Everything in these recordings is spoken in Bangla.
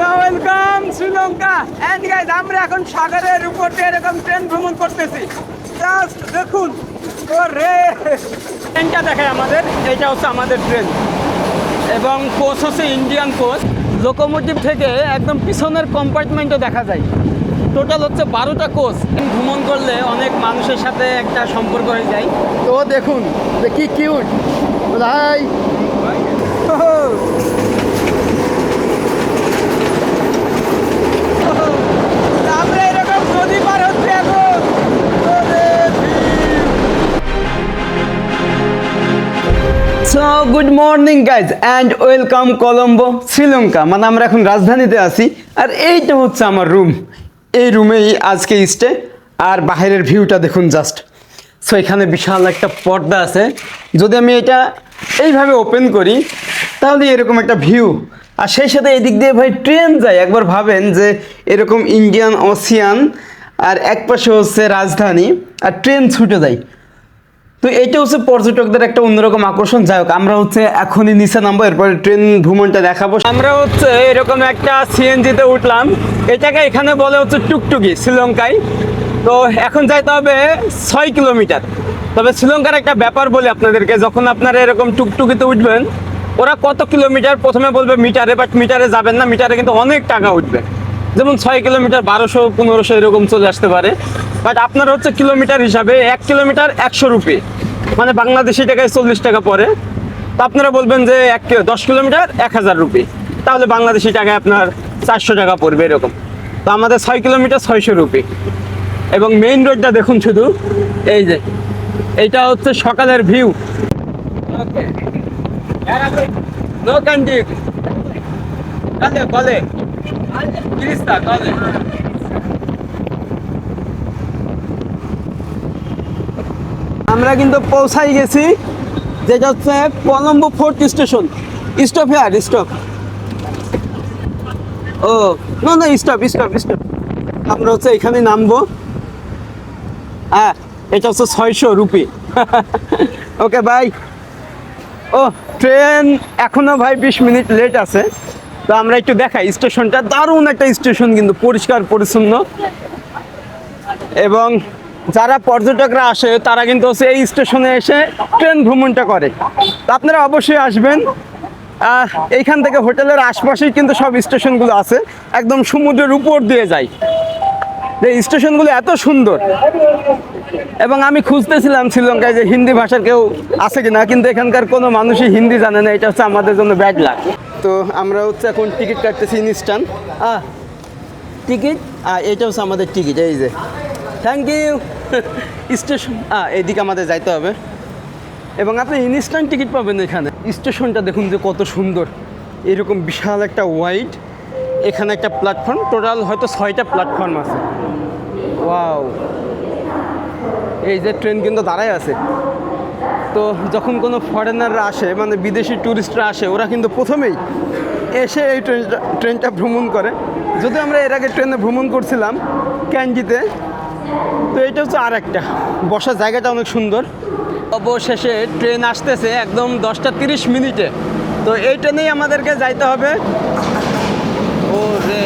ওয়েলকাম শ্রীলঙ্কা এন্ড গাইজ আমরা এখন সাগরের উপর দিয়ে এরকম ট্রেন ভ্রমণ করতেছি। জাস্ট দেখুন ওরে। ট্রেনটা দেখায় আমাদের এটা হচ্ছে আমাদের ট্রেন এবং কোচ হচ্ছে ইন্ডিয়ান কোচ লোকোমোটিভ থেকে একদম পিছনের কম্পার্টমেন্টও দেখা যায়। টোটাল হচ্ছে বারোটা কোচ ভ্রমণ করলে অনেক মানুষের সাথে একটা সম্পর্ক হয়ে যায়। তো দেখুন কি কিউট ভাই so good morning guys and welcome Colombo Sri Lanka মানে আমরা এখন রাজধানীতে আছি, আর এইটা হচ্ছে আমার রুম এই রুমেই আজকে স্টে আর বাইরের ভিউটা দেখুন জাস্ট সো এখানে বিশাল একটা পর্দা আছে। যদি আমি এটা এইভাবে ওপেন করি, তাহলে এরকম একটা ভিউ আর সেই সাথে এদিক দিয়ে ভাই ট্রেন যায়। একবার ভাবেন যে এরকম ইন্ডিয়ান ওসিয়ান আর এক পাশে হচ্ছে রাজধানী, আর ট্রেন ছুটে যায়। তো এইটা হচ্ছে পর্যটকদের একটা অন্যরকম আকর্ষণ। যাই হোক, আমরা হচ্ছে এখনই নিচে নামবো, এরপরে ট্রেন ভ্রমণটা দেখাবো। আমরা হচ্ছে এরকম একটা সিএনজিতে উঠলাম। এটাকে এখানে বলে হচ্ছে টুকটুকি, শ্রীলঙ্কায়। তো এখন যাইতে হবে ছয় কিলোমিটার। তবে শ্রীলঙ্কার একটা ব্যাপার বলি আপনাদেরকে, যখন আপনারা এরকম টুকটুকিতে উঠবেন, ওরা কত কিলোমিটার প্রথমে বলবে মিটারে, বাট মিটারে যাবেন না, মিটারে কিন্তু অনেক টাকা উঠবে। যেমন ছয় কিলোমিটার, বারোশো, পনেরোশো এরকম চলে আসতে পারে। বাট আপনার হচ্ছে কিলোমিটার হিসাবে এক কিলোমিটার একশো রুপি। মানে বাংলাদেশি টাকায় চল্লিশ টাকা পড়ে। তো আপনারা বলবেন যে এক দশ কিলোমিটার এক হাজার রুপি। তাহলে বাংলাদেশি টাকায় আপনার চারশো টাকা পড়বে এরকম। তো আমাদের ছয় কিলোমিটার ছয়শো রুপি। এবং মেইন রোডটা দেখুন শুধু। এই যে, এইটা হচ্ছে সকালের ভিউ নো কান্টি কলে কলে আমরা কিন্তু পৌঁছাই গেছি, যেটা হচ্ছে Colombo fort station. Stop here stop ও না না স্টপ স্টপ স্টপ আমরা হচ্ছে এখানে নামবো। হ্যাঁ এটা হচ্ছে ছয়শো রুপি। ওকে ভাই ও ট্রেন এখনও ভাই বিশ মিনিট লেট আছে। তো আমরা একটু দেখাই, স্টেশনটা দারুণ একটা স্টেশন কিন্তু, পরিষ্কার, পরিচ্ছন্ন। এবং যারা পর্যটকরা আসে, তারা কিন্তু হচ্ছে এই স্টেশনে এসে ট্রেন ভ্রমণটা করে। তো আপনারা অবশ্যই আসবেন। এইখান থেকে হোটেলের আশপাশেই কিন্তু সব স্টেশনগুলো আছে। একদম সমুদ্রের উপর দিয়ে যায়। এই স্টেশনগুলো এত সুন্দর। এবং আমি খুঁজতেছিলাম শ্রীলঙ্কায় যে হিন্দি ভাষার কেউ আছে কিনা কিন্তু এখানকার কোনো মানুষই হিন্দি জানে না এটা হচ্ছে আমাদের জন্য ব্যাড লাগ তো আমরা হচ্ছে এখন টিকিট কাটতেছি ইনস্টান আহ টিকিট? আর এটা হচ্ছে আমাদের টিকিট এই যে। থ্যাংক ইউ স্টেশন আহ এদিকে আমাদের যাইতে হবে। এবং আপনি ইনস্ট্যান্ট টিকিট পাবেন এখানে। স্টেশনটা দেখুন যে কত সুন্দর। এরকম বিশাল একটা ওয়াইড এখানে একটা প্ল্যাটফর্ম টোটাল হয়তো ছয়টা প্ল্যাটফর্ম আছে। ওয়াও এই যে ট্রেন কিন্তু দাঁড়ায় আছে। তো যখন কোনো ফরেনাররা আসে মানে বিদেশি ট্যুরিস্টরা আসে, ওরা কিন্তু প্রথমেই এসে এই ট্রেনটা ট্রেনটা ভ্রমণ করে। যদি আমরা এর আগে ট্রেনে ভ্রমণ করছিলাম ক্যানজিতে, তো এটা হচ্ছে আর একটা বসার জায়গাটা অনেক সুন্দর। অবশেষে ট্রেন আসতেছে একদম দশটা তিরিশ মিনিটে। তো এই ট্রেনেই আমাদেরকে যাইতে হবে ও রে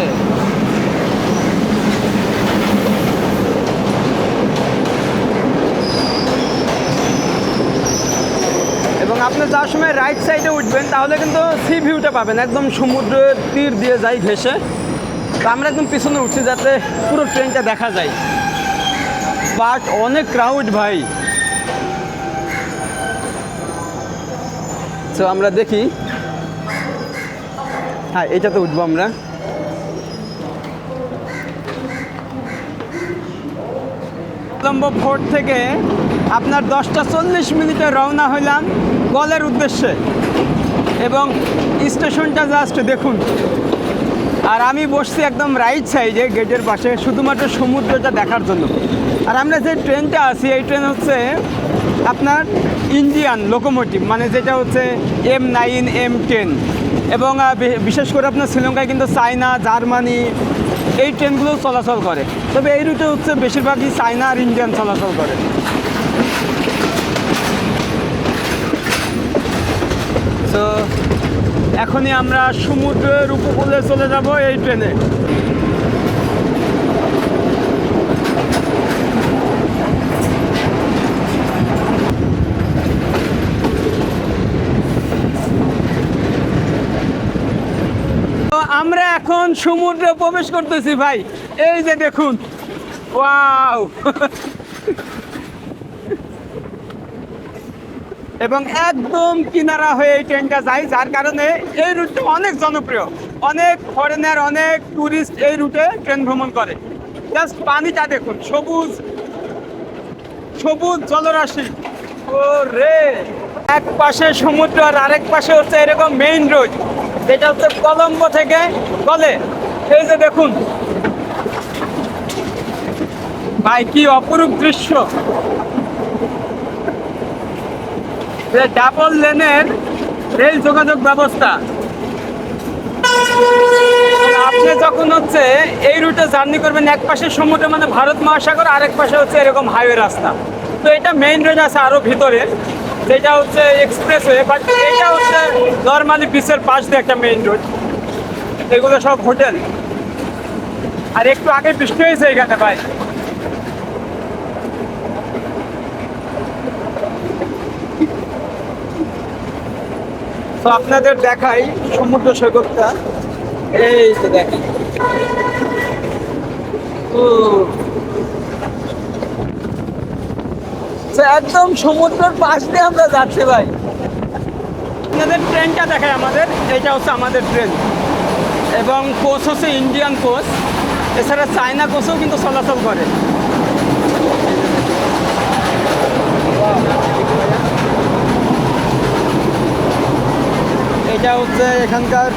এবং আপনি যাওয়ার সময় রাইট সাইডে উঠবেন, তাহলে কিন্তু সি ভিউটা পাবেন। একদম সমুদ্রের তীর দিয়ে যাই ঘেসে তো আমরা একদম পিছনে উঠছি যাতে পুরো ট্রেনটা দেখা যায়। বাট অনেক ক্রাউড ভাই। তো আমরা দেখি। হ্যাঁ এটাতে উঠবো আমরা। কলম্বো ফোর্ট থেকে আপনার দশটা চল্লিশ মিনিটে রওনা হইলাম। গলের উদ্দেশ্যে। এবং স্টেশনটা জাস্ট দেখুন। আর আমি বসছি একদম রাইট সাইডে গেটের পাশে, শুধুমাত্র সমুদ্রটা দেখার জন্য। আর আমরা যে ট্রেনটা আছি, এই ট্রেন হচ্ছে আপনার ইন্ডিয়ান লোকোমোটিভ মানে যেটা হচ্ছে এম নাইন এম টেন এবং বিশেষ করে আপনার শ্রীলঙ্কায় কিন্তু চায়না, জার্মানি, এই ট্রেনগুলো চলাচল করে। তবে এই রুটে হচ্ছে বেশিরভাগই চায়না আর ইন্ডিয়ান চলাচল করে। তো এখনই আমরা সমুদ্রের উপকূলে চলে যাব এই ট্রেনে। আমরা এখন সমুদ্রে প্রবেশ করতেছি ভাই। এই যে দেখুন। ওয়াও। এবং একদম কিনারা হয়ে এই ট্রেনটা যায়, যার কারণে এই রুটটা অনেক জনপ্রিয়। অনেক ফরেনার অনেক ট্যুরিস্ট এই রুটে ট্রেন ভ্রমণ করে। জাস্ট পানিটা দেখুন, সবুজ সবুজ জলরাশি। ও রে এক পাশে সমুদ্র আর আরেক পাশে হচ্ছে এরকম মেইন রোড যেটা হচ্ছে কলম্বো থেকে গলে। এই যে দেখুন। ভাই, কি অপরূপ দৃশ্য। ডাবল লেনের রেল যোগাযোগ ব্যবস্থা। আপনি যখন হচ্ছে এই রুটে জার্নি করবেন, এক পাশে সমুদ্র মানে ভারত মহাসাগর, আরেক পাশে হচ্ছে এরকম হাইওয়ে রাস্তা। তো এটা মেইন রোড আছে আরও ভিতরে, যেটা হচ্ছে এক্সপ্রেস ওয়ে বাট এটা হচ্ছে নর্মালি বিচের পাশ দিয়ে একটা মেইন রোড এগুলো সব হোটেল আর একটু আগে বৃষ্টি হয়েছে এখানে, ভাই। তো আপনাদের দেখাই সমুদ্র সৈকতটা। এই যে দেখেন। তো একদম সমুদ্রের পাশ দিয়ে আমরা যাচ্ছি ভাই। আপনাদের ট্রেনটা দেখায় আমাদের। এটা হচ্ছে আমাদের ট্রেন এবং কোচ হচ্ছে ইন্ডিয়ান কোচ এছাড়া চায়না কোচও কিন্তু চলাচল করে। এটা হচ্ছে এখানকার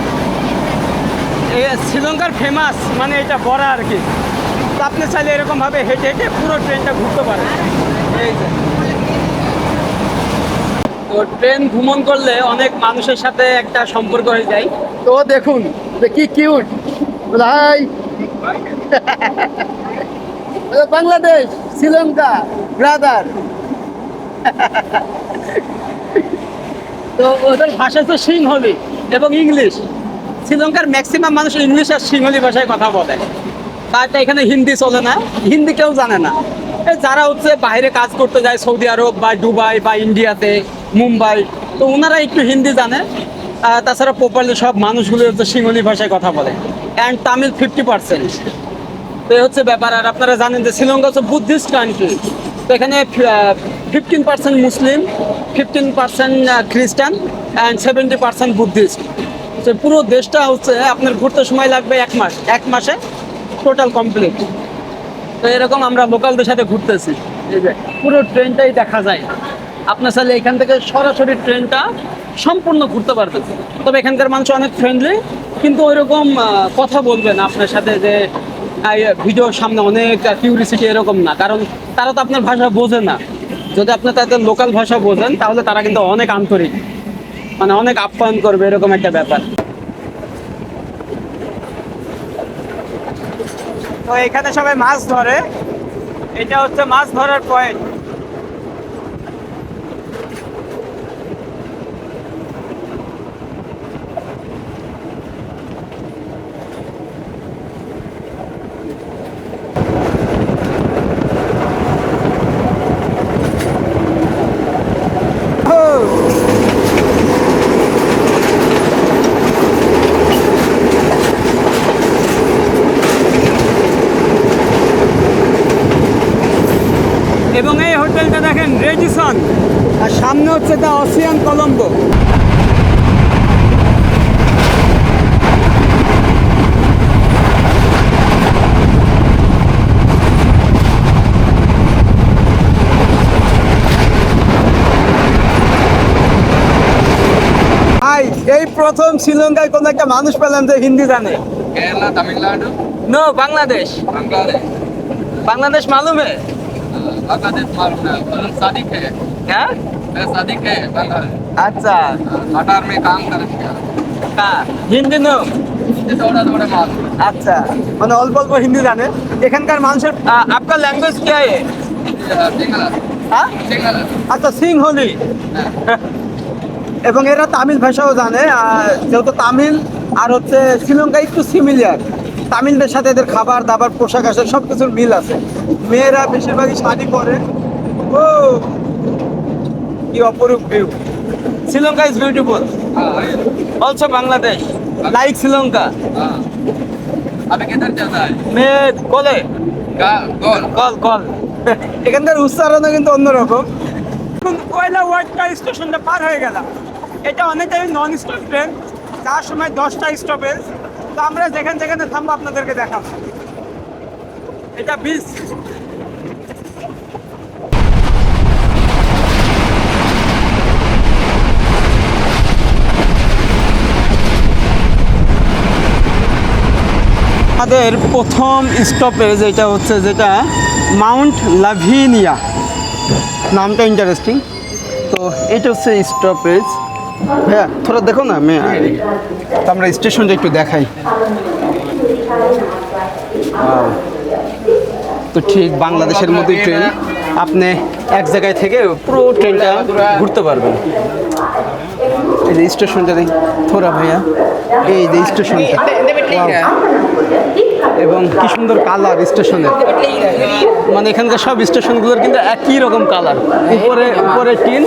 শ্রীলঙ্কার ফেমাস মানে এটা বড়া আর কি। আপনি চাইলে এরকমভাবে হেঁটে হেঁটে পুরো ট্রেনটা ঘুরতে পারেন। তো ট্রেন ভ্রমণ করলে অনেক মানুষের সাথে একটা সম্পর্ক হয়ে যায়। তো দেখুন কি cute hi. Bangladesh, Sri Lanka brother তো ওদের ভাষা তো সিংহলি এবং ইংলিশ। শ্রীলঙ্কার ম্যাক্সিমাম মানুষ ইংলিশ আর সিংহলি ভাষায় কথা বলে। তারটা এখানে হিন্দি চলে না। হিন্দি কেউ জানে না। যারা হচ্ছে বাইরে কাজ করতে যায় সৌদি আরব বা দুবাই বা ইন্ডিয়াতে, মুম্বাই, তো ওনারা একটু হিন্দি জানে। তাছাড়া প্রপারলি সব মানুষগুলো হচ্ছে সিংহলি ভাষায় কথা বলে। অ্যান্ড তামিল ফিফটি পার্সেন্ট তো হচ্ছে ব্যাপার। আর আপনারা জানেন যে শ্রীলঙ্কা হচ্ছে বুদ্ধিস্ট কান্ট্রি তো এখানে fifteen percent Muslim fifteen percent Christian and seventy percent Buddhist. তো পুরো দেশটা হচ্ছে আপনার ঘুরতে সময় লাগবে এক মাস, এক মাসে টোটাল কমপ্লিট তো এরকম আমরা লোকালদের সাথে ঘুরতেছি। পুরো ট্রেনটাই দেখা যায়। আপনার চাইলে এখান থেকে সরাসরি ট্রেনটা সম্পূর্ণ ঘুরতে পারবেন। তবে এখানকার মানুষ অনেক ফ্রেন্ডলি কিন্তু ওইরকম কথা বলবেন আপনার সাথে যে ভিডিওর সামনে অনেক কিউরিসিটি এরকম না। কারণ তারা তো আপনার ভাষা বোঝে না। যদি আপনি তাদের লোকাল ভাষা বোঝেন, তাহলে তারা কিন্তু অনেক আন্তরিক। মানে অনেক আপ্যায়ন করবে এরকম একটা ব্যাপার। তো এখানে সবাই মাছ ধরে। এটা হচ্ছে মাছ ধরার পয়েন্ট এবং এই এডিসন আর সামনে হচ্ছে দ্য অসিয়ান কলম্বো। এই প্রথম শ্রীলঙ্কায় কোন একটা মানুষ পেলাম যে হিন্দি জানে। কেরালা তামিলনাড়ু? নো বাংলাদেশ। বাংলাদেশ। বাংলাদেশ মালুমে। है बांग्लादेश मालूम है फिल्म शादी के क्या मैं शादी के बांग्लादेश अच्छा कटार में काम कर হ্যাঁ হিন্দি নো थोड़ा थोड़ा मालूम আচ্ছা মানে অল্প অল্প হিন্দি জানে এখানকার মানুষের আ, আপনার ল্যাঙ্গুয়েজ কি है सिंगल হ্যাঁ सिंगल আচ্ছা সিংহলি এবং এরা তামিল ভাষাও জানে আর যেহেতু তামিল আর হচ্ছে শ্রীলঙ্কা একটু সিমিলিয়ার তামিলদের সাথে এদের খাবার দাবার পোশাক আশাক সব কিছুর মিল আছে। মেয়েরা বেশিরভাগই শাড়ি পরে। ও! কি অপরূপ view Sri Lanka is beautiful also Bangladesh. Like Sri Lanka. মেয়ে কলে কল কল কল এখানকার উচ্চারণও কিন্তু অন্যরকম। কয়লা ওয়ার্ডটা স্টেশনটা পার হয়ে গেলাম। এটা অনেকটাই নন স্টপ ট্রেন তার সময় দশটা স্টপেজ তো আমরা যেখানে যেখানে থামবো আপনাদেরকে দেখাবো। এটা বিচ আমাদের প্রথম স্টপেজ এটা হচ্ছে যেটা মাউন্ট লাভিনিয়া। নামটা ইন্টারেস্টিং তো এটা হচ্ছে স্টপেজ। হ্যাঁ থোড়া দেখো না, মেয়ে। আমরা স্টেশনটা একটু দেখাই. তো ঠিক বাংলাদেশের মধ্যে ট্রেন। আপনি এক জায়গায় থেকে পুরো ট্রেনটা ঘুরতে পারবেন। এই যে স্টেশনটা দেখি, থোড়া ভাইয়া। এই যে স্টেশনটা। এবং কি সুন্দর কালার স্টেশনের। মানে এখানকার সব স্টেশনগুলোর কিন্তু একই রকম কালার। উপরে উপরে টিন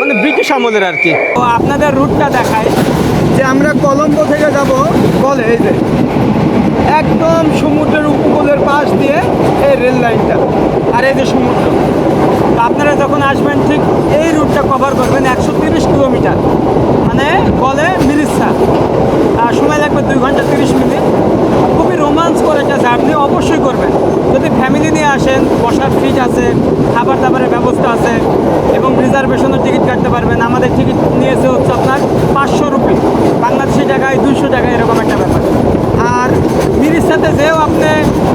মানে ব্রিটিশ আমলের আর কি। তো আপনাদের রুটটা দেখায় যে আমরা কলম্বো থেকে যাব কলে এই যে, একদম সমুদ্রের উপকূলের পাশ দিয়ে এই রেল লাইনটা। আর এই যে সমুদ্র আপনারা যখন আসবেন, ঠিক এই রুটটা কভার করবেন একশো তিরিশ কিলোমিটার। মানে কলে মিরিসা আর সময় লাগবে দুই ঘণ্টা তিরিশ মিনিট। রোমান্স আপনি অবশ্যই করবেন। যদি ফ্যামিলি নিয়ে আসেন, বসার সিট আছে, খাবার দাবারের ব্যবস্থা আছে, এবং রিজার্ভেশনের টিকিট কাটতে পারবেন। আমাদের টিকিট নিয়েছে হচ্ছে আপনার পাঁচশো রুপি। বাংলাদেশি টাকায় দুইশো টাকা এরকম একটা ব্যাপার। আর মিরির সাথে যেও আপনি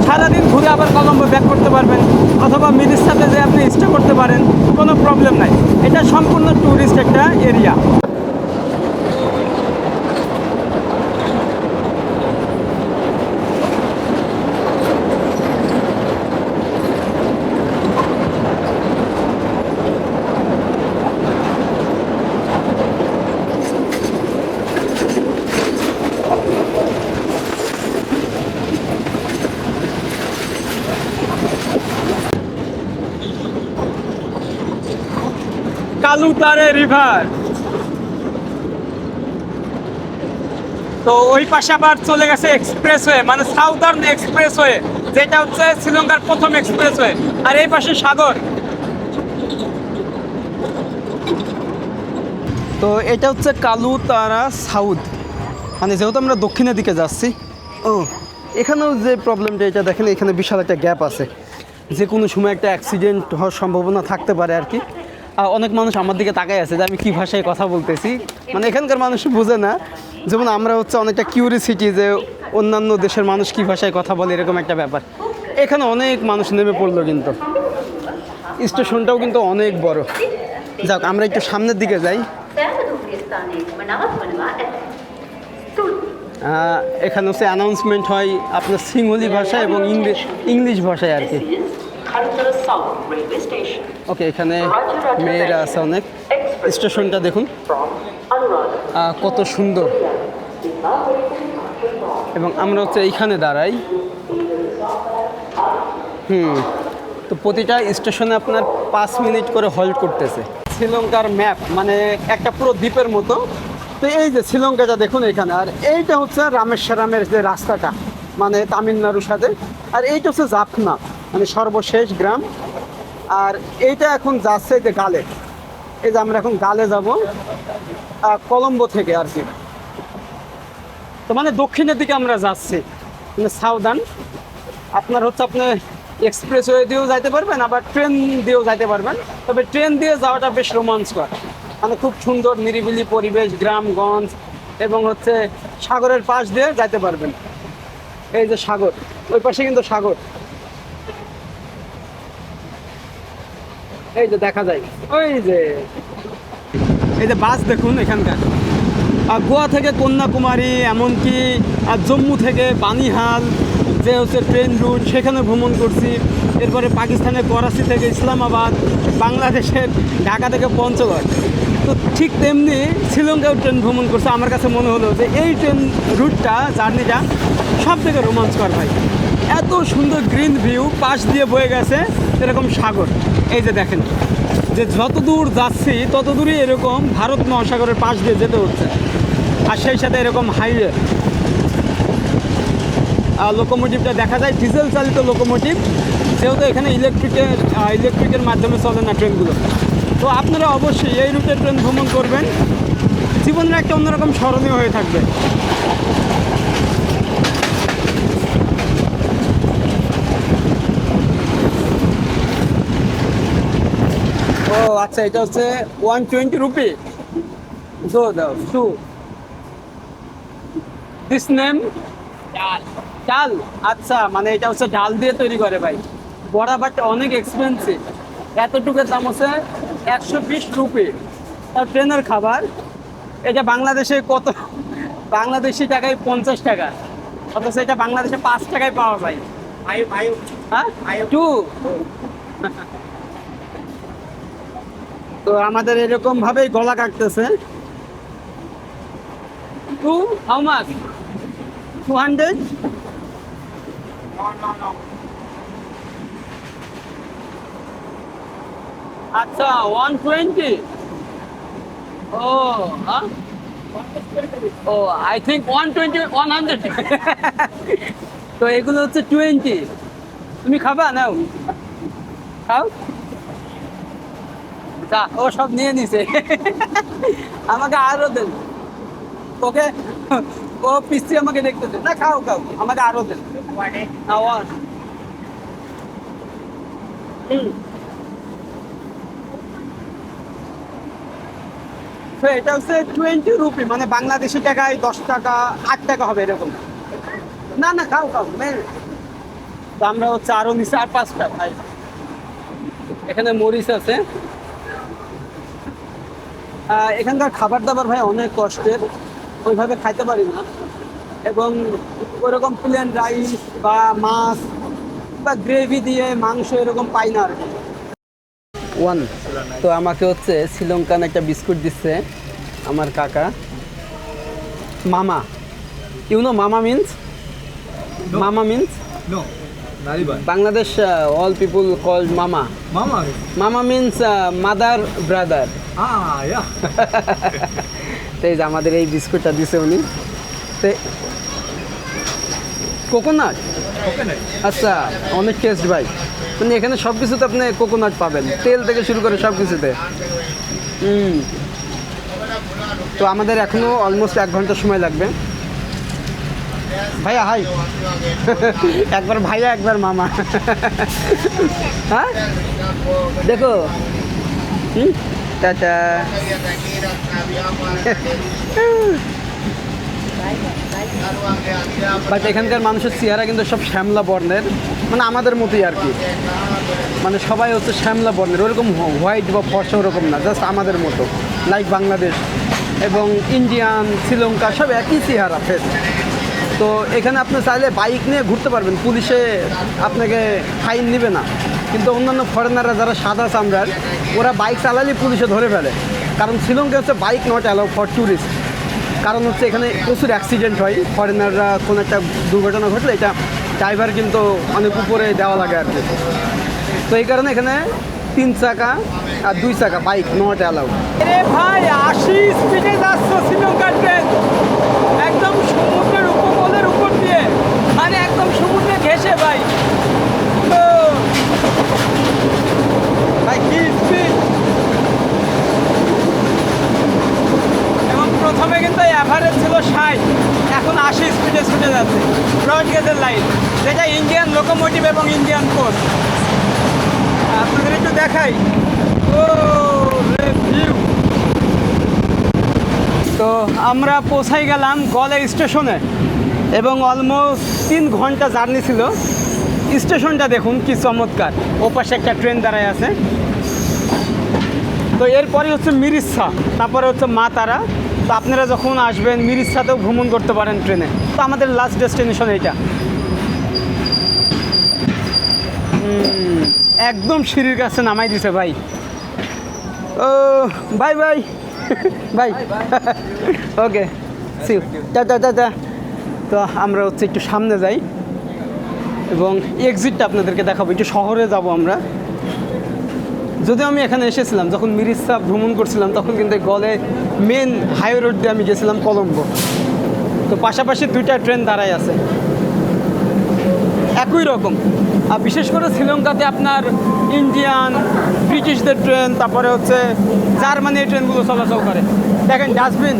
সারাদিন ঘুরে আবার কলম্বো ব্যাক করতে পারবেন, অথবা মিরির সাথে যে আপনি স্টে করতে পারেন, কোনো প্রবলেম নাই। এটা সম্পূর্ণ ট্যুরিস্ট একটা এরিয়া কালুতারে রিভার। তো ওই পাশে আবার চলে গেছে এক্সপ্রেস এক্সপ্রেসওয়ে মানে সাউদার্ন এক্সপ্রেসওয়ে, যেটা হচ্ছে শ্রীলঙ্কার প্রথম এক্সপ্রেস এক্সপ্রেসওয়ে। আর এই পাশে সাগর। তো এটা হচ্ছে কালুতারা সাউথ মানে যেহেতু আমরা দক্ষিণের দিকে যাচ্ছি, ও, এখানেও যে প্রবলেমটা এটা দেখেন এখানে বিশাল একটা গ্যাপ আছে। যে কোনো সময় একটা অ্যাক্সিডেন্ট হওয়ার সম্ভাবনা থাকতে পারে আর কি। অনেক মানুষ আমার দিকে তাকাই আছে যে আমি কী ভাষায় কথা বলতেছি। মানে এখানকার মানুষ বোঝে না। যেমন আমরা হচ্ছে অনেকটা কিউরিসিটি যে অন্যান্য দেশের মানুষ কী ভাষায় কথা বলে এরকম একটা ব্যাপার। এখানে অনেক মানুষ নেমে পড়ল কিন্তু। স্টেশনটাও কিন্তু অনেক বড়। যাক, আমরা একটু সামনের দিকে যাই। এখানে হচ্ছে অ্যানাউন্সমেন্ট হয় আপনার সিংহলি ভাষা এবং ইংলিশ ইংলিশ ভাষায় আর কি। ওকে এখানে মেয়েরা আছে অনেক। স্টেশনটা দেখুন। কত সুন্দর। এবং আমরা হচ্ছে এইখানে দাঁড়াই। হুম তো প্রতিটা স্টেশনে আপনার পাঁচ মিনিট করে হল্ট করতেছে। শ্রীলঙ্কার ম্যাপ মানে একটা পুরো দ্বীপের মতো। তো এই যে শ্রীলঙ্কাটা দেখুন এখানে আর এইটা হচ্ছে রামেশ্বরামের যে রাস্তাটা মানে তামিলনাড়ুর সাথে। আর এইটা হচ্ছে জাফনা। মানে সর্বশেষ গ্রাম। আর এইটা এখন যাচ্ছে যে গালে। এই যে আমরা এখন গালে যাব কলম্বো থেকে আর কি। তো মানে দক্ষিণের দিকে আমরা যাচ্ছি মানে সাউদার্ন। আপনার হচ্ছে আপনি এক্সপ্রেসওয়ে দিয়েও যাইতে পারবেন, আবার ট্রেন দিয়েও যাইতে পারবেন। তবে ট্রেন দিয়ে যাওয়াটা বেশ রোমাঞ্চকর। মানে খুব সুন্দর, নিরিবিলি পরিবেশ, গ্রামগঞ্জ এবং হচ্ছে সাগরের পাশ দিয়ে যাইতে পারবেন। এই যে সাগর, ওই পাশে কিন্তু সাগর। এই যে দেখা যায়। ওই যে। এই যে বাস দেখুন এখানকার। আর গোয়া থেকে কন্যাকুমারী, এমনকি, আর জম্মু থেকে বানিহাল, যে হচ্ছে ট্রেন রুট, সেখানে ভ্রমণ করছি। এরপরে পাকিস্তানের করাচি থেকে ইসলামাবাদ, বাংলাদেশের ঢাকা থেকে পঞ্চগড়। তো ঠিক তেমনি শ্রীলঙ্কাও ট্রেন ভ্রমণ করছে। আমার কাছে মনে হলো যে এই ট্রেন রুটটা, জার্নিটা সব থেকে রোমাঞ্চকর ভাই এত সুন্দর গ্রিন ভিউ, পাশ দিয়ে বয়ে গেছে এরকম সাগর। এই যে দেখেন, যে যত দূর যাচ্ছি, তত দূরই এরকম ভারত মহাসাগরের পাশ দিয়ে যেতে হচ্ছে। আর সেই সাথে এরকম হাইওয়ে লোকোমোটিভটা দেখা যায় ডিজেল চালিত লোকোমোটিভ যেহেতু এখানে ইলেকট্রিকের ইলেকট্রিকের মাধ্যমে চলে না ট্রেনগুলো। তো আপনারা অবশ্যই এই রুটে ট্রেন ভ্রমণ করবেন। জীবনের একটা অন্যরকম স্মরণীয় হয়ে থাকবে ও আচ্ছা এটা হচ্ছে ওয়ান টোয়েন্টি রুপি দো দাও টু দিস নেম ডাল। ডাল? আচ্ছা মানে এটা হচ্ছে ডাল দিয়ে তৈরি করে ভাই। বড়া বাট অনেক এক্সপেন্সিভ এতটুকুর দাম হচ্ছে একশো বিশ রুপি আর ট্রেনের খাবার এটা বাংলাদেশে কত? বাংলাদেশি টাকায় পঞ্চাশ টাকা। অথচ এটা বাংলাদেশে পাঁচ টাকায় পাওয়া যায়। হ্যাঁ? টু। তো আমাদের এরকম ভাবেই গলা কাটতেছে। Two how much two hundred আচ্ছা ওয়ান টোয়েন্টি ও হ্যাঁ ও I think one twenty one hundred তো এগুলো হচ্ছে টোয়েন্টি তুমি খাবা? নাও। খাও। তা ও সব নিয়ে নিছে। আমাকে আরও দেন। ওকে ও পিসি আমাকে দেখতেছে। না খাও খাও। আমাকে আরও দেন। না ওয়ান তো এটা হচ্ছে টোয়েন্টি রুপি মানে বাংলাদেশি টাকায় দশ টাকা আট টাকা হবে এরকম। না না খাও খাও তো আমরা হচ্ছে আরও নিচে আর পাঁচটা ভাই। এখানে মরিচ আছে। এখানকার খাবার দাবার ভাই অনেক কষ্টের ওইভাবে খাইতে পারি না। এবং ওরকম প্লেন রাইস বা মাছ বা গ্রেভি দিয়ে মাংস এরকম পাই না আর কি। ওয়ান তো আমাকে হচ্ছে শ্রীলঙ্কান একটা বিস্কুট দিচ্ছে আমার কাকা। মামা। ইউ নো মামা মিন্স মামা means. Bangladesh all people call মামা। মামা মামা মিন্স মাদার ব্রাদার তো এই যে আমাদের এই বিস্কুটটা দিছে উনি। তো কোকোনাট আচ্ছা অনেক টেস্ট ভাই। মানে এখানে সব কিছুতে আপনি কোকোনাট পাবেন। তেল থেকে শুরু করে সব কিছুতে হুম। তো আমাদের এখনও অলমোস্ট এক ঘণ্টা সময় লাগবে। ভাইয়া, হাই। একবার ভাইয়া, একবার মামা। হ্যাঁ? দেখো। হুম? টাটা। বাট এখানকার মানুষের চেহারা কিন্তু সব শ্যামলা বর্ণের মানে আমাদের মতোই আর কি। মানে সবাই হচ্ছে শ্যামলা বর্ণের, ওরকম হোয়াইট বা ফর্সা ওরকম না জাস্ট আমাদের মতো। লাইক বাংলাদেশ এবং ইন্ডিয়ান শ্রীলঙ্কা সব একই চেহারা ফেস তো এখানে আপনি চাইলে বাইক নিয়ে ঘুরতে পারবেন। পুলিশে আপনাকে ফাইন নেবে না। কিন্তু অন্যান্য ফরেনাররা যারা সাদা চামড়ার, ওরা বাইক চালালে পুলিশে ধরে ফেলে। কারণ শ্রীলঙ্কা হচ্ছে bike not allow for tourist কারণ হচ্ছে এখানে প্রচুর অ্যাক্সিডেন্ট হয়। ফরেনাররা কোনো একটা দুর্ঘটনা ঘটলে এটা ড্রাইভার কিন্তু অনেক উপরে দেওয়া লাগে আর কি। তো এই কারণে এখানে তিন চাকা আর দুই চাকা বাইক নট অ্যালাউ ভাই, আশি স্পিডে যাচ্ছ ট্রেন একদম সমুদ্রের উপকূলের উপর দিয়ে মানে একদম সমুদ্রে ঘেসে ভাই। ভাই কি এবং প্রথমে কিন্তু অ্যাভারেজ ছিল ষাট। এখন আশি স্পিডে ছুটে যাচ্ছে। ব্রড গেজের লাইন যেটা ইন্ডিয়ান লোকোমোটিভ এবং ইন্ডিয়ান পোস্ট আপনাদের একটু দেখাই। ও ভিউ। তো আমরা পৌঁছাই গেলাম গলে স্টেশনে। এবং অলমোস্ট তিন ঘণ্টা জার্নি ছিল। স্টেশনটা দেখুন কি চমৎকার। ওপাশে একটা ট্রেন দাঁড়ায় আছে। তো এরপরে হচ্ছে মিরিচ্ছা তারপরে হচ্ছে মা তারা। তো আপনারা যখন আসবেন মিরিচ্ছাতেও ভ্রমণ করতে পারেন ট্রেনে তো আমাদের লাস্ট ডেস্টিনেশন এইটা। একদম সিঁড়ির কাছে নামাই দিছে ভাই। ও bye bye bye okay see tata tata তো আমরা হচ্ছে একটু সামনে যাই এবং এক্সিটটা আপনাদেরকে দেখাবো। একটু শহরে যাব আমরা। যদিও আমি এখানে এসেছিলাম, যখন মিরিসা ভ্রমণ করছিলাম, তখন কিন্তু গলে মেন হাইওয়ে রোড দিয়ে আমি গেছিলাম কলম্বো। তো পাশাপাশি দুইটা ট্রেন দাঁড়াই আছে। একই রকম। আর বিশেষ করে শ্রীলঙ্কাতে আপনার ইন্ডিয়ান ব্রিটিশদের ট্রেন তারপরে হচ্ছে জার্মানির ট্রেনগুলো চলাচল করে। দেখেন ডাস্টবিন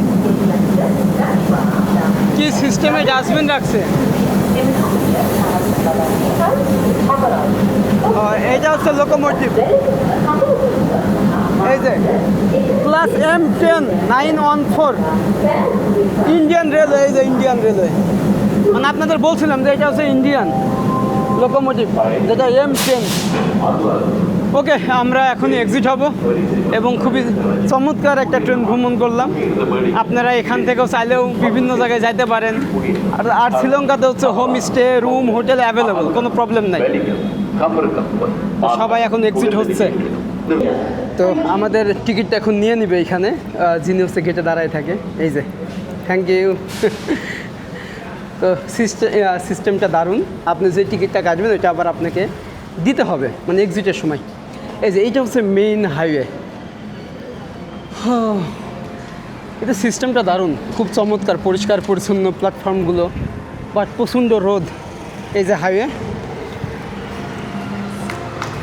কি সিস্টেমে ডাস্টবিন রাখছে? এইটা হচ্ছে লোকোমোটিভ এই যে class M ten nine one four Indian railway এই যে ইন্ডিয়ান রেলওয়ে মানে আপনাদের বলছিলাম যে এটা হচ্ছে ইন্ডিয়ান লোকোমোটিভ যেটা এম টেন ওকে, আমরা এখনই এক্সিট হব এবং খুবই চমৎকার একটা ট্রেন ভ্রমণ করলাম। আপনারা এখান থেকেও চাইলেও বিভিন্ন জায়গায় যাইতে পারেন। আর আর শ্রীলঙ্কাতে হচ্ছে home stay room hotel available কোনো প্রবলেম নাই। সবাই এখন এক্সিট হচ্ছে। তো আমাদের টিকিটটা এখন নিয়ে নিবে এখানে যিনি হচ্ছে গেটে দাঁড়ায় থাকে। এই যে থ্যাংক ইউ তো সিস্টেম সিস্টেমটা দারুণ। আপনি যে টিকিটটা কাটবেন, ওইটা আবার আপনাকে দিতে হবে মানে এক্সিটের সময়। এই যে এইটা হচ্ছে মেইন হাইওয়ে এটা সিস্টেমটা দারুণ। খুব চমৎকার পরিষ্কার পরিচ্ছন্ন প্ল্যাটফর্মগুলো বাট প্রচণ্ড রোদ এই যে হাইওয়ে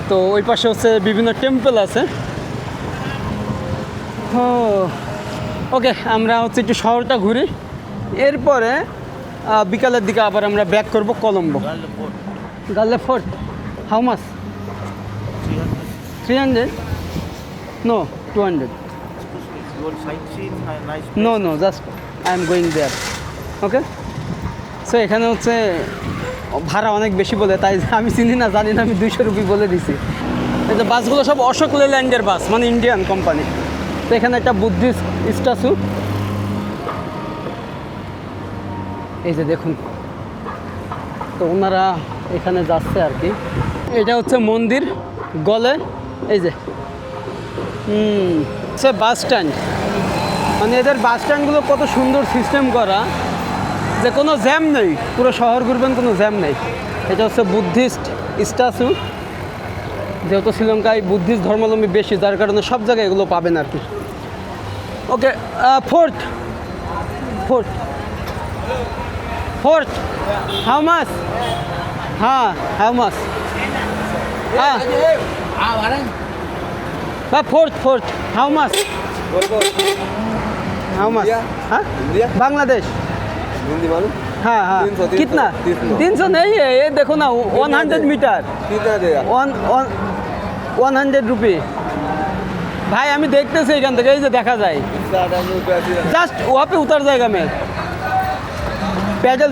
তো ওই পাশে হচ্ছে বিভিন্ন টেম্পল আছে। ওকে আমরা হচ্ছে একটু শহরটা ঘুরি। এরপরে বিকালের দিকে আবার আমরা ব্যাক করব Colombo. Galle fort. How much three hundred no two hundred no no just I am going there okay so এখানে হচ্ছে, ভাড়া অনেক বেশি বলে, তাই আমি চিনি না, জানি না, আমি দুইশো রুপি বলে দিছি। এই যে বাসগুলো সব অশোক লেল্যান্ডের বাস মানে ইন্ডিয়ান কোম্পানি তো এখানে একটা বুদ্ধিস্ট স্ট্যাচু এই যে দেখুন। তো ওনারা এখানে যাচ্ছে আর কি। এটা হচ্ছে মন্দির, গলে। এই যে। হুম হচ্ছে বাস স্ট্যান্ড। মানে এদের বাস স্ট্যান্ডগুলো কত সুন্দর সিস্টেম করা। যে কোনো জ্যাম নেই, পুরো শহর ঘুরবেন, কোনো জ্যাম নেই। এটা হচ্ছে বুদ্ধিস্ট স্ট্যাচু। যেহেতু শ্রীলঙ্কায় বুদ্ধিস্ট ধর্মাবলম্বী বেশি, যার কারণে সব জায়গায় এগুলো পাবেন আর কি। Okay fourth fourth fourth how much হ্যাঁ হাউ মাস হ্যাঁ। হ্যাঁ fourth fourth how much how much हाँ इंडिया बांग्लादेश हिंदी मालूम हाँ हाँ तीन सौ, तीन कितना सौ, तीन सौ। तीन सौ नहीं है ये देखो ना वन हंड्रेड मीटर कितना देगा one one one hundred rupee ভাই আমি দেখতেছি এখান থেকে এই যে দেখা যায় साठ रुपया सीधा जस्ट वहाँ पे उतर जाएगा मैं पैदल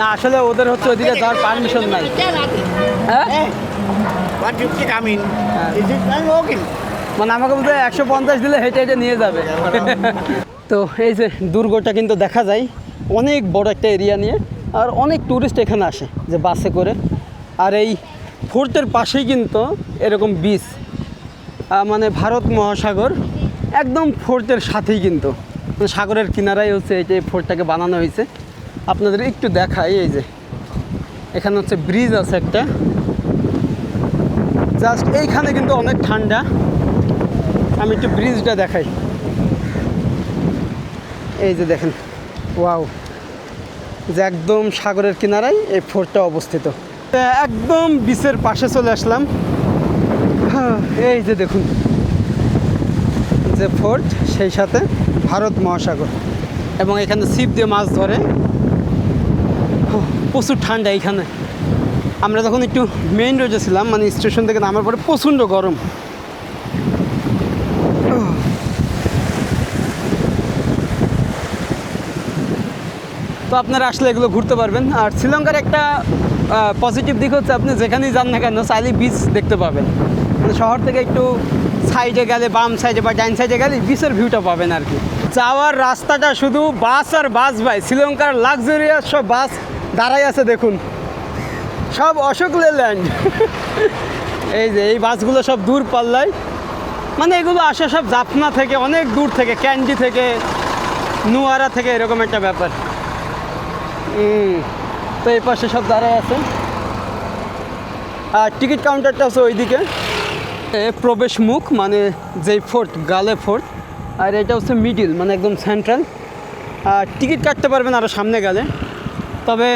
না, আসলে ওদের হচ্ছে ওইদিকে যাওয়ার পারমিশন নাই। হ্যাঁ? মানে আমাকে বলতে একশো পঞ্চাশ দিলে হেঁটে হেঁটে নিয়ে যাবে। তো এই যে দুর্গটা কিন্তু দেখা যায়, অনেক বড় একটা এরিয়া নিয়ে, আর অনেক ট্যুরিস্ট এখানে আসে যে বাসে করে। আর এই ফোর্টের পাশেই কিন্তু এরকম বিচ মানে ভারত মহাসাগর, একদম ফোর্টের সাথেই কিন্তু। সাগরের কিনারাই হচ্ছে এই যে ফোর্টটাকে বানানো হয়েছে। আপনাদের একটু দেখাই এই যে। এখানে হচ্ছে ব্রিজ আছে একটা। জাস্ট এইখানে কিন্তু অনেক ঠান্ডা। আমি একটু ব্রিজটা দেখাই। এই যে দেখেন ওয়াও। যে একদম সাগরের কিনারায় এই ফোর্টটা অবস্থিত। একদম বিচের পাশে চলে আসলাম। হ্যাঁ, এই যে দেখুন। যে ফোর্ট সেই সাথে। ভারত মহাসাগর। এবং এখানে ছিপ দিয়ে মাছ ধরে। প্রচুর ঠান্ডা এইখানে। আমরা যখন একটু মেইন রোডে ছিলাম মানে স্টেশন থেকে নামার পরে প্রচণ্ড গরম। তো আপনারা আসলে এগুলো ঘুরতে পারবেন। আর শ্রীলঙ্কার একটা পজিটিভ দিক হচ্ছে আপনি যেখানেই যান না কেন চাইলে বিচ দেখতে পাবেন। মানে শহর থেকে একটু সাইডে গেলে, বাম সাইডে বা ডাইন সাইডে গেলে বিচের ভিউটা পাবেন আর কি। যাওয়ার রাস্তাটা শুধু বাস আর বাস ভাই। শ্রীলঙ্কার লাক্সারিয়াস সব বাস দাঁড়াই আছে, দেখুন। সব অশোক লেল্যান্ড। এই যে, এই বাসগুলো সব দূর পাল্লায়। মানে এগুলো আসে সব জাফনা থেকে, অনেক দূর থেকে, ক্যান্ডি থেকে, নুয়ারা থেকে, এরকম একটা ব্যাপার। তো এই পাশে সব দাঁড়ায় আছে। আর টিকিট কাউন্টারটা আছে ওইদিকে। প্রবেশ মুখ মানে যেই ফোর্ট গালে ফোর্ট আর এটা হচ্ছে মিডিল মানে একদম সেন্ট্রাল আর টিকিট কাটতে পারবেন আরও সামনে গেলে। তবে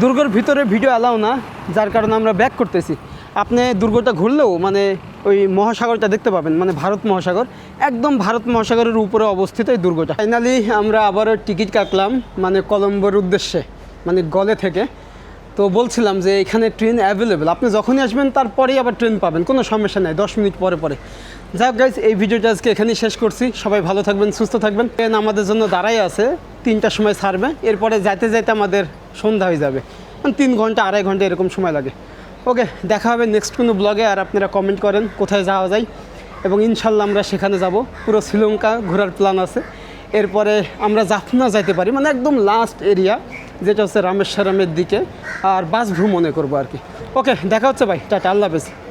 দুর্গর ভিতরে ভিডিও অ্যালাউ না, যার কারণে আমরা ব্যাক করতেছি। আপনি দুর্গটা ঘুরলেও মানে ওই মহাসাগরটা দেখতে পাবেন মানে ভারত মহাসাগর। একদম ভারত মহাসাগরের উপরে অবস্থিত এই দুর্গটা। ফাইনালি আমরা আবারও টিকিট কাটলাম মানে কলম্বোর উদ্দেশ্যে মানে গলে থেকে। তো বলছিলাম যে এখানে ট্রেন অ্যাভেলেবেল আপনি যখনই আসবেন, তারপরেই আবার ট্রেন পাবেন, কোনো সমস্যা নেই, দশ মিনিট পরে পরে। যাই হোক গাইজ এই ভিডিওটা আজকে এখানেই শেষ করছি। সবাই ভালো থাকবেন, সুস্থ থাকবেন। ট্রেন আমাদের জন্য দাঁড়াই আছে তিনটার সময় ছাড়বে। এরপরে যাইতে যাইতে আমাদের সন্ধ্যা হয়ে যাবে। মানে তিন ঘণ্টা, আড়াই ঘণ্টা এরকম সময় লাগে। ওকে দেখা হবে নেক্সট কোনো ব্লগে আর আপনারা কমেন্ট করেন, কোথায় যাওয়া যায়। এবং ইনশাল্লাহ আমরা সেখানে যাব। পুরো শ্রীলঙ্কা ঘোরার প্ল্যান আছে। এরপরে আমরা জাফনা যাইতে পারি। মানে একদম লাস্ট এরিয়া যেটা হচ্ছে রামেশ্বরমের দিকে। আর বাস ভ্রমণে করব আর কি। ওকে দেখা হচ্ছে ভাই। টাটা আল্লাহ হাফেজ।